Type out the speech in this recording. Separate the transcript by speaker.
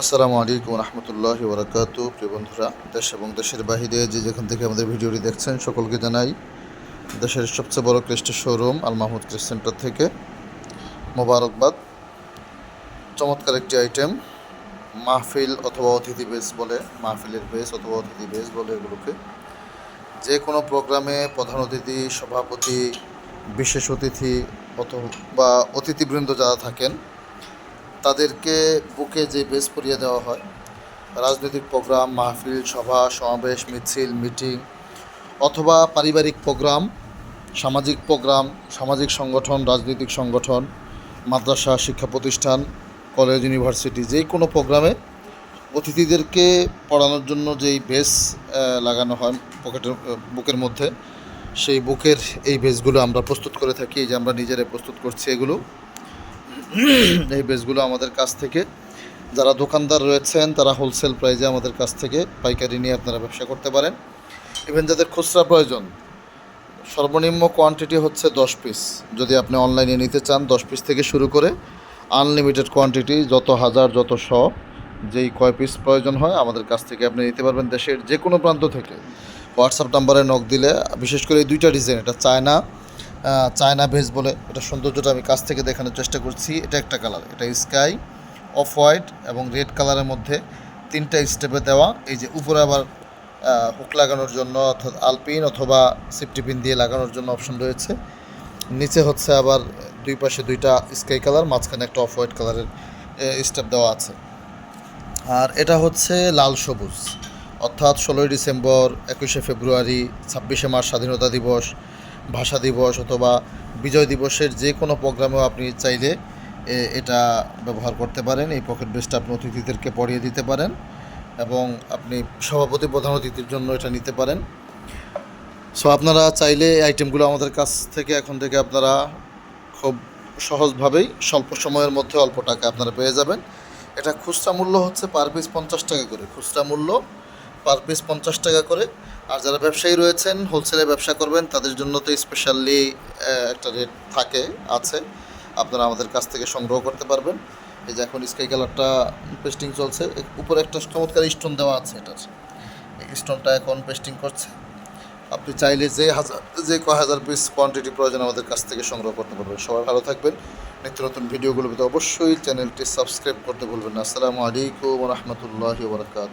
Speaker 1: আসসালামু আলাইকুম রহমতুল্লাহ বরকাত প্রিয় বন্ধুরা, দেশ এবং দেশের বাহিরে যে যেখান থেকে আমাদের ভিডিওটি দেখছেন, সকলকে জানাই দেশের সবচেয়ে বড় ক্রিস্টের শোরুম, আল মাহমুদ ক্রিস্ট সেন্টার থেকে মোবারকবাদ। চমৎকার একটি আইটেম মাহফিল অথবা অতিথি বেস বলে, মাহফিলের বেস অথবা অতিথি বেস বলে এগুলোকে। যে কোনো প্রোগ্রামে প্রধান অতিথি, সভাপতি, বিশেষ অতিথি অথবা অতিথিবৃন্দ যারা থাকেন তাদেরকে বুকে যে বেস পরিয়ে দেওয়া হয়, রাজনৈতিক প্রোগ্রাম, মাহফিল, সভা, সমাবেশ, মিছিল, মিটিং অথবা পারিবারিক প্রোগ্রাম, সামাজিক প্রোগ্রাম, সামাজিক সংগঠন, রাজনৈতিক সংগঠন, মাদ্রাসা, শিক্ষা প্রতিষ্ঠান, কলেজ, ইউনিভার্সিটি যে কোনো প্রোগ্রামে অতিথিদেরকে পড়ানোর জন্য যেই বেস লাগানো হয় পকেটের বুকের মধ্যে, সেই বুকের এই বেসগুলো আমরা প্রস্তুত করে থাকি, এই যে আমরা নিজেরাই প্রস্তুত করছি এগুলো। এই বেসগুলো আমাদের কাছ থেকে। যারা দোকানদার রয়েছেন, তারা হোলসেল প্রাইজে আমাদের কাছ থেকে পাইকারি নিয়ে আপনারা ব্যবসা করতে পারেন। ইভেন যাদের খুচরা প্রয়োজন, সর্বনিম্ন কোয়ান্টিটি হচ্ছে দশ পিস যদি আপনি অনলাইনে নিতে চান, দশ পিস থেকে শুরু করে আনলিমিটেড কোয়ান্টিটি যত হাজার, যত শ, যেই কয় পিস প্রয়োজন হয়, আমাদের কাছ থেকে আপনি নিতে পারবেন দেশের যে কোনো প্রান্ত থেকে। হোয়াটসঅ্যাপ নাম্বারে নক দিলে, বিশেষ করে এই দুইটা ডিজাইন এটা চায়না চায়না ভেজ বলে এটা সৌন্দর্যটা আমি কাছ থেকে দেখানোর চেষ্টা করছি। এটা একটা কালার এটা স্কাই অফ হোয়াইট এবং রেড কালারের মধ্যে তিনটা স্টেপে দেওয়া। এই যে উপরে আবার হুক লাগানোর জন্য অর্থাৎ আলপিন অথবা সেফটি পিন দিয়ে লাগানোর জন্য অপশন রয়েছে। নিচে হচ্ছে আবার দুই পাশে দুইটা স্কাই কালার মাঝখানে একটা অফ হোয়াইট কালারের স্টেপ দেওয়া আছে। আর এটা হচ্ছে লাল সবুজ। অর্থাৎ ষোলোই ডিসেম্বর, একুশে ফেব্রুয়ারি, ছাব্বিশে মার্চ স্বাধীনতা দিবস। ভাষা দিবস অথবা বিজয় দিবসের যে কোনো প্রোগ্রামেও আপনি চাইলে এটা ব্যবহার করতে পারেন। এই পকেট বেসটা আপনি অতিথিদেরকে পড়িয়ে দিতে পারেন এবং আপনি সভাপতি প্রধান অতিথির জন্য এটা নিতে পারেন। সো আপনারা চাইলে এই আইটেমগুলো আমাদের কাছ থেকে এখন থেকে আপনারা খুব সহজভাবেই স্বল্প সময়ের মধ্যে অল্প টাকা আপনারা পেয়ে যাবেন। এটা খুচরা মূল্য হচ্ছে পার পিস পঞ্চাশ টাকা করে। খুচরা মূল্য পার পিস পঞ্চাশ টাকা করে। আর যারা ব্যবসায়ী রয়েছেন হোলসেলে ব্যবসা করবেন, তাদের জন্য তো স্পেশালি একটা রেট থাকে, আছে। আপনারা আমাদের কাছ থেকে সংগ্রহ করতে পারবেন। এই যে এখন স্কাই কালারটা পেস্টিং চলছে উপরে একটা চমৎকার স্টোন দেওয়া আছে এটার। স্টোনটা এখন পেস্টিং করছে। আপনি চাইলে যে হাজার, যে ক হাজার পিস কোয়ান্টিটি প্রয়োজন আমাদের কাছ থেকে সংগ্রহ করতে পারবেন। সবাই ভালো থাকবেন। নিত্য নতুন ভিডিওগুলো অবশ্যই চ্যানেলটি সাবস্ক্রাইব করতে ভুলবেন না। আসসালামু আলাইকুম রহমতুল্লাহি বরকাত